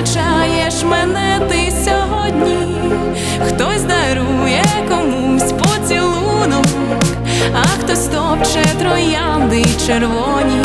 зустрічаєш мене ти сьогодні, хтось дарує комусь поцілунок, а хтось топче троянди червоні.